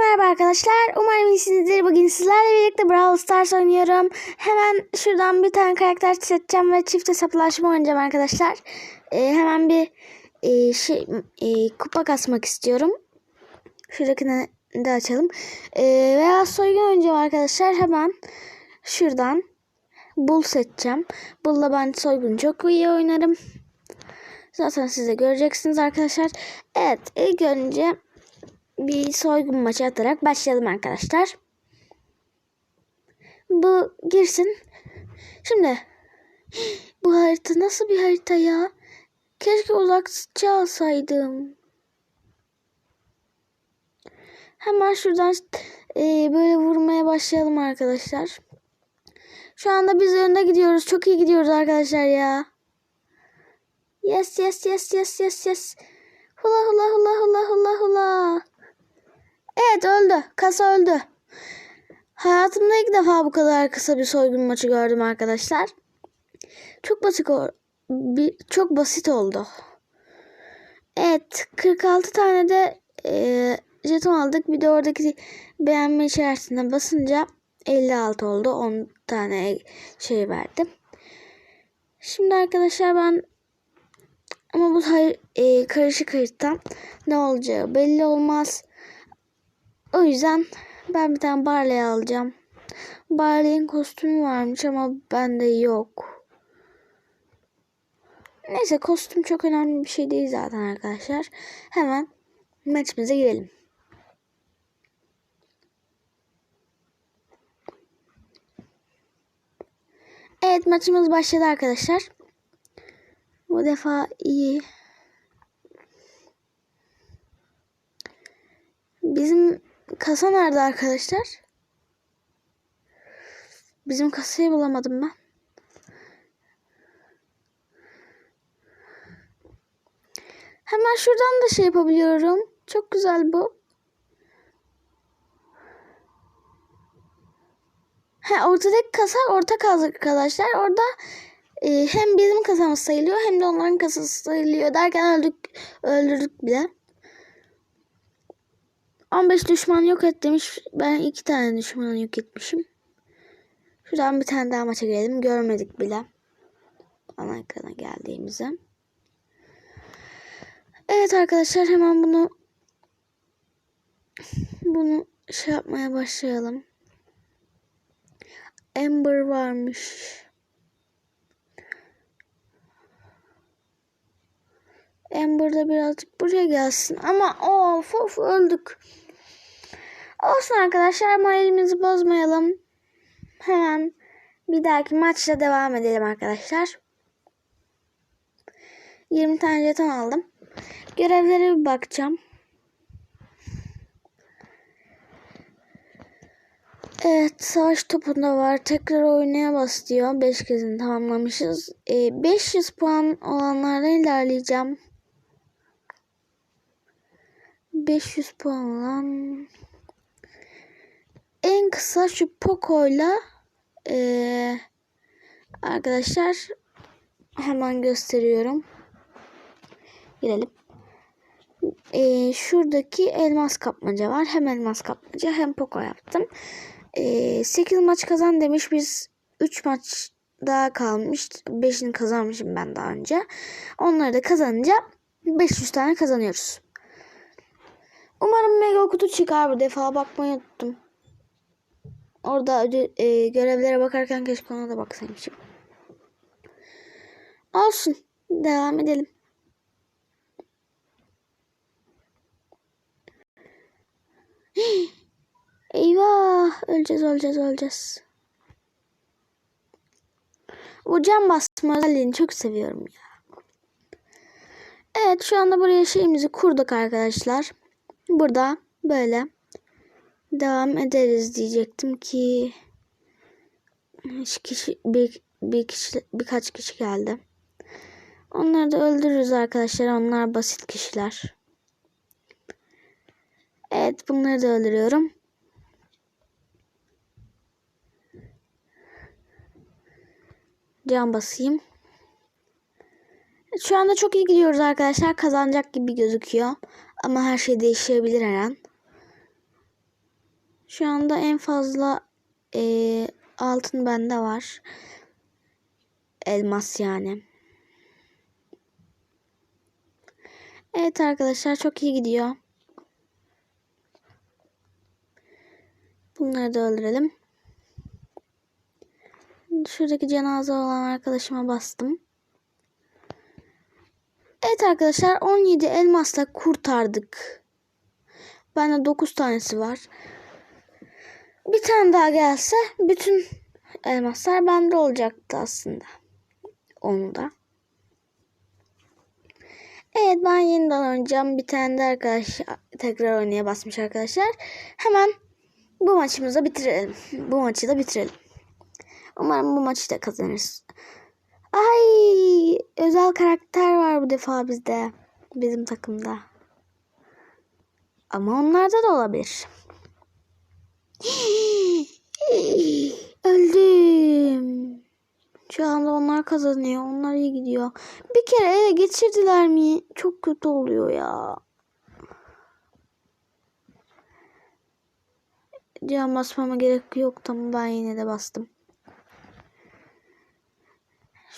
merhaba arkadaşlar. Umarım iyisinizdir. Bugün sizlerle birlikte Brawl Stars oynuyorum. Hemen şuradan bir tane karakter seçeceğim ve çift hesaplaşma oynayacağım arkadaşlar. Ee, hemen bir e, şey e, kupa kasmak istiyorum. Şuradakini de açalım. Ee, veya soygun oynayacağım arkadaşlar. Hemen şuradan Bull seçeceğim. Bull'la ben soygun çok iyi oynarım. Zaten siz de göreceksiniz arkadaşlar. Evet ilk önce bir soygun maçı atarak başlayalım arkadaşlar. Bu girsin. Şimdi bu harita nasıl bir harita ya? Keşke uzakça alsaydım. Hemen şuradan e, böyle vurmaya başlayalım arkadaşlar. Şu anda biz önde gidiyoruz. Çok iyi gidiyoruz arkadaşlar ya. Yes yes yes yes yes yes. Hula hula hula hula hula hula. Evet öldü. Kasa öldü. Hayatımda ilk defa bu kadar kısa bir soygun maçı gördüm arkadaşlar. Çok basit bir, çok basit oldu. Evet 46 tane de e, jeton aldık. Bir de oradaki beğenme içerisine basınca 56 oldu. 10 tane şey verdim. Şimdi arkadaşlar ben ama bu hayır, e, karışık harita ne olacağı belli olmaz. O yüzden ben bir tane Barley alacağım. Barley'in kostümü varmış ama bende yok. Neyse kostüm çok önemli bir şey değil zaten arkadaşlar. Hemen maçımıza girelim. Evet maçımız başladı arkadaşlar. Bu defa iyi. Bizim kasa nerede arkadaşlar? Bizim kasayı bulamadım ben. Hemen şuradan da şey yapabiliyorum. Çok güzel bu. He, ortadaki kasa orta kasa arkadaşlar. Orada e, hem bizim kasamız sayılıyor hem de onların kasası sayılıyor. Derken öldük, öldürdük bile. 15 düşman yok et demiş. Ben iki tane düşman yok etmişim. Şuradan bir tane daha maça girelim. Görmedik bile. Ana ekrana geldiğimizi. Evet arkadaşlar hemen bunu bunu şey yapmaya başlayalım. Amber varmış. Amber da birazcık buraya gelsin. Ama of of öldük. Olsun arkadaşlar moralimizi bozmayalım. Hemen bir dahaki maçla devam edelim arkadaşlar. 20 tane jeton aldım. Görevlere bir bakacağım. Evet savaş topunda var. Tekrar oynaya bas diyor. 5 kezini tamamlamışız. E, 500 puan olanlardan ilerleyeceğim. 500 puan olan en kısa şu Poco'yla ee, arkadaşlar hemen gösteriyorum. Girelim. Ee, şuradaki elmas kapmaca var. Hem elmas kapmaca hem Poco yaptım. Ee, 8 maç kazan demiş. Biz 3 maç daha kalmış. 5'ini kazanmışım ben daha önce. Onları da kazanınca 500 tane kazanıyoruz. Umarım mega kutu çıkar bu defa bakmayı unuttum. Orada e, görevlere bakarken keşke ona da baksaymışım. Olsun. Devam edelim. Eyvah. Öleceğiz öleceğiz öleceğiz. Bu cam basma özelliğini çok seviyorum ya. Evet şu anda buraya şeyimizi kurduk arkadaşlar. Burada böyle devam ederiz diyecektim ki kişi bir, bir kişi birkaç kişi geldi. Onları da öldürürüz arkadaşlar. Onlar basit kişiler. Evet bunları da öldürüyorum. Can basayım. Şu anda çok iyi gidiyoruz arkadaşlar. Kazanacak gibi gözüküyor. Ama her şey değişebilir her an. Şu anda en fazla eee, altın bende var. Elmas yani. Evet arkadaşlar çok iyi gidiyor. Bunları da öldürelim. Şuradaki cenaze olan arkadaşıma bastım. Evet arkadaşlar 17 elmasla kurtardık. Bende 9 tanesi var. Bir tane daha gelse bütün elmaslar bende olacaktı aslında. Onu da. Evet ben yeniden oynayacağım. Bir tane de arkadaş tekrar oynaya basmış arkadaşlar. Hemen bu maçımızı bitirelim. Bu maçı da bitirelim. Umarım bu maçı da kazanırız. Ay özel karakter var bu defa bizde. Bizim takımda. Ama onlarda da olabilir. Öldüm. Şu anda onlar kazanıyor. Onlar iyi gidiyor. Bir kere ele geçirdiler mi? Çok kötü oluyor ya. Can basmama gerek yok ama ben yine de bastım.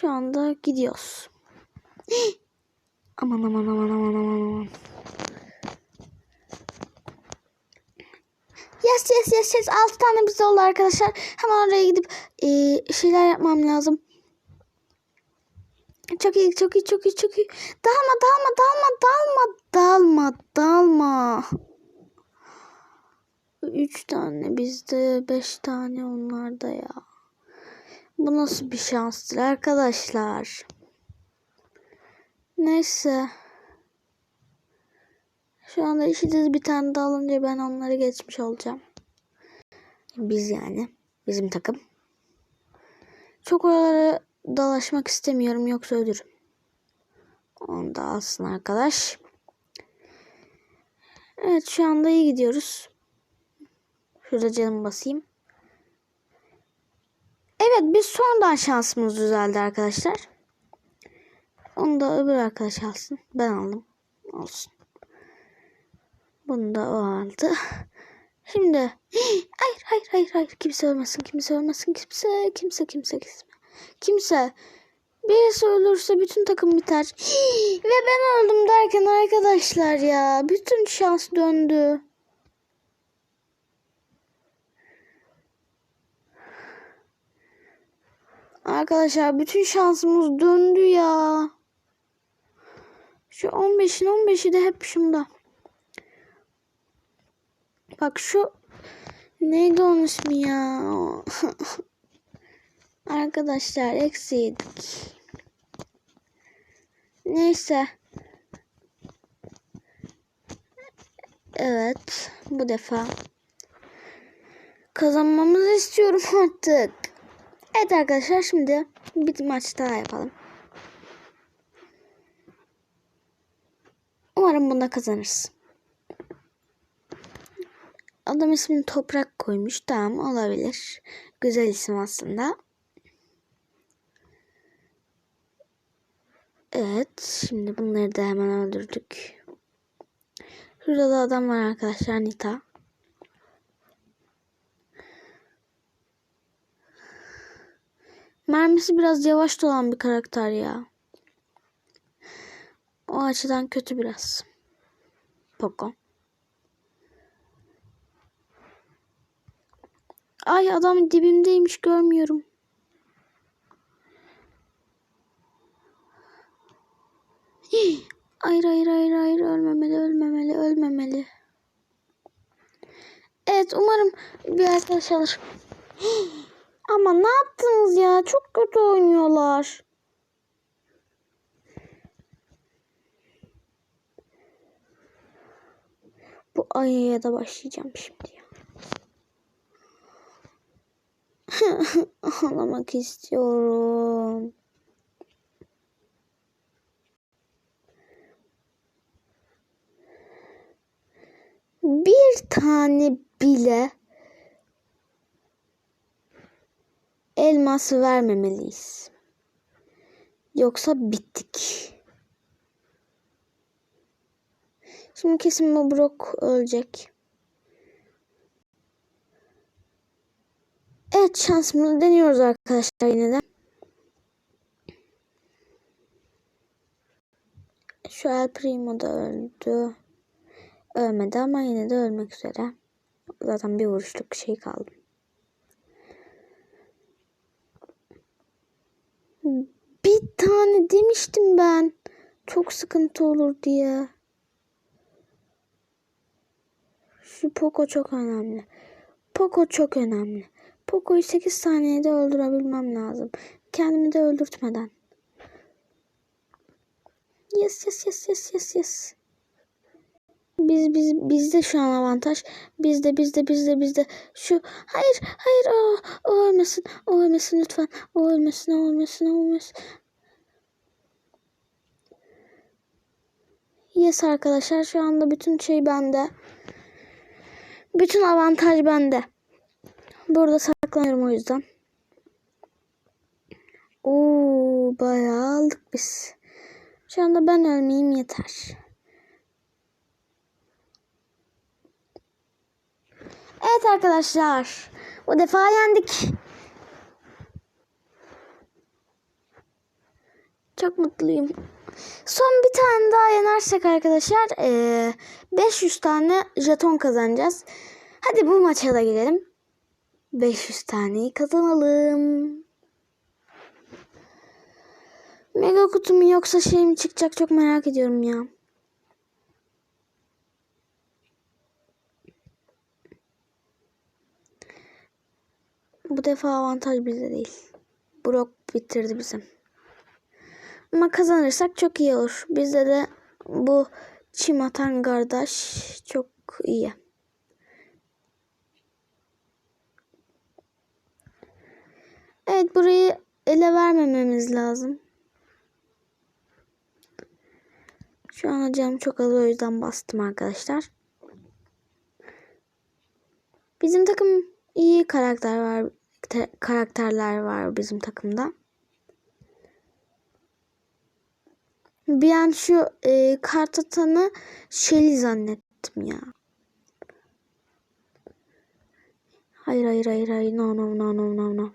Şu anda gidiyoruz. aman aman aman aman aman aman. Yes yes yes yes. 6 tane biz oldu arkadaşlar. Hemen oraya gidip e, şeyler yapmam lazım. Çok iyi çok iyi çok iyi çok iyi. Dalma dalma dalma dalma dalma dalma. 3 tane bizde 5 tane onlarda ya. Bu nasıl bir şanstır arkadaşlar. Neyse. Şu anda işiniz bir tane daha alınca ben onları geçmiş olacağım. Biz yani. Bizim takım. Çok oralara dalaşmak istemiyorum yoksa ölürüm. Onu da alsın arkadaş. Evet şu anda iyi gidiyoruz. Şurada canımı basayım. Evet biz sonradan şansımız düzeldi arkadaşlar. Onu da öbür arkadaş alsın. Ben aldım. Olsun. Bunu da o aldı. Şimdi hayır hayır hayır hayır kimse ölmesin kimse ölmesin kimse kimse kimse kimse kimse birisi ölürse bütün takım biter ve ben öldüm derken arkadaşlar ya bütün şans döndü. Arkadaşlar bütün şansımız döndü ya. Şu 15'in 15'i de hep şunda. Bak şu neydi onun ismi ya? Arkadaşlar eksiydik. Neyse. Evet. Bu defa kazanmamızı istiyorum artık. Evet arkadaşlar şimdi bir maç daha yapalım. Umarım bunda kazanırız. Adam ismini Toprak koymuş. Tamam olabilir. Güzel isim aslında. Evet. Şimdi bunları da hemen öldürdük. Şurada da adam var arkadaşlar. Nita. Mermisi biraz yavaş dolan bir karakter ya. O açıdan kötü biraz. Poco. Ay adam dibimdeymiş görmüyorum. Hayır hayır hayır hayır ölmemeli ölmemeli ölmemeli. Evet umarım bir arkadaş alır. Ama ne yaptınız ya? Çok kötü oynuyorlar. Bu ayıya da başlayacağım şimdi ya. Ağlamak istiyorum. Bir tane bile elması vermemeliyiz. Yoksa bittik. Şimdi kesin bu Brock ölecek. Evet şansımızı deniyoruz arkadaşlar yine de. Şu El Primo da öldü. Ölmedi ama yine de ölmek üzere. Zaten bir vuruşluk şey kaldı. Bir tane demiştim ben. Çok sıkıntı olur diye. Şu Poco çok önemli. Poco çok önemli. Poco'yu 8 saniyede öldürebilmem lazım. Kendimi de öldürtmeden. Yes yes yes yes yes yes. Biz biz bizde şu an avantaj. Bizde bizde bizde bizde. Şu hayır hayır o, o ölmesin. O ölmesin lütfen. O ölmesin o ölmesin o ölmesin. Yes arkadaşlar şu anda bütün şey bende. Bütün avantaj bende. Burada saklanıyorum o yüzden. Oo bayağı aldık biz. Şu anda ben ölmeyeyim yeter. Evet arkadaşlar. Bu defa yendik. Çok mutluyum. Son bir tane daha yenersek arkadaşlar eee, 500 tane jeton kazanacağız. Hadi bu maça da girelim. 500 taneyi kazanalım. Mega kutu mu yoksa şey mi çıkacak çok merak ediyorum ya. Bu defa avantaj bizde değil. Brock bitirdi bizim. Ama kazanırsak çok iyi olur. Bizde de bu çim atan kardeş çok iyi. Evet burayı ele vermememiz lazım. Şu an canım çok az o yüzden bastım arkadaşlar. Bizim takım iyi karakter var. te- karakterler var bizim takımda. Bir an şu e, kart atanı Shelly zannettim ya. Hayır hayır hayır hayır no no no no no no.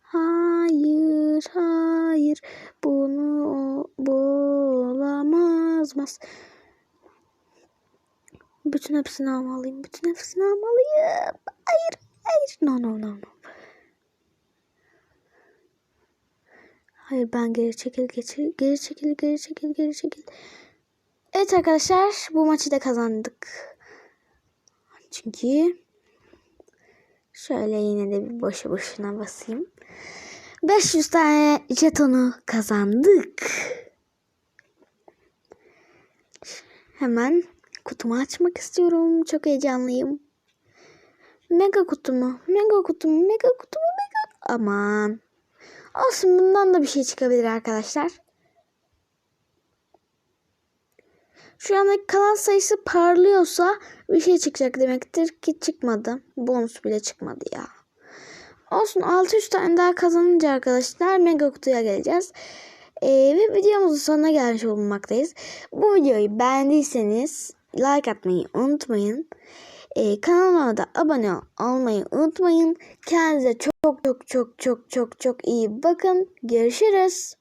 Hayır hayır bunu bu olamaz. Bütün hepsini almalıyım. Bütün hepsini almalıyım. Hayır hayır no no no no. Hayır ben geri çekil geçir geri çekil geri çekil geri çekil. Evet arkadaşlar bu maçı da kazandık. Çünkü şöyle yine de bir boşu boşuna basayım. 500 tane jetonu kazandık. Hemen kutumu açmak istiyorum. Çok heyecanlıyım. Mega kutu mu? Mega kutu mu? Mega kutu mu? Mega... Aman. Olsun bundan da bir şey çıkabilir arkadaşlar. Şu anda kalan sayısı parlıyorsa bir şey çıkacak demektir ki çıkmadı. Bonus bile çıkmadı ya. Olsun 600 tane daha kazanınca arkadaşlar mega kutuya geleceğiz. Ee, ve videomuzun sonuna gelmiş bulunmaktayız. Bu videoyu beğendiyseniz like atmayı unutmayın. Ee, kanalıma da abone olmayı unutmayın. Kendinize çok çok çok çok çok çok iyi bakın. Görüşürüz.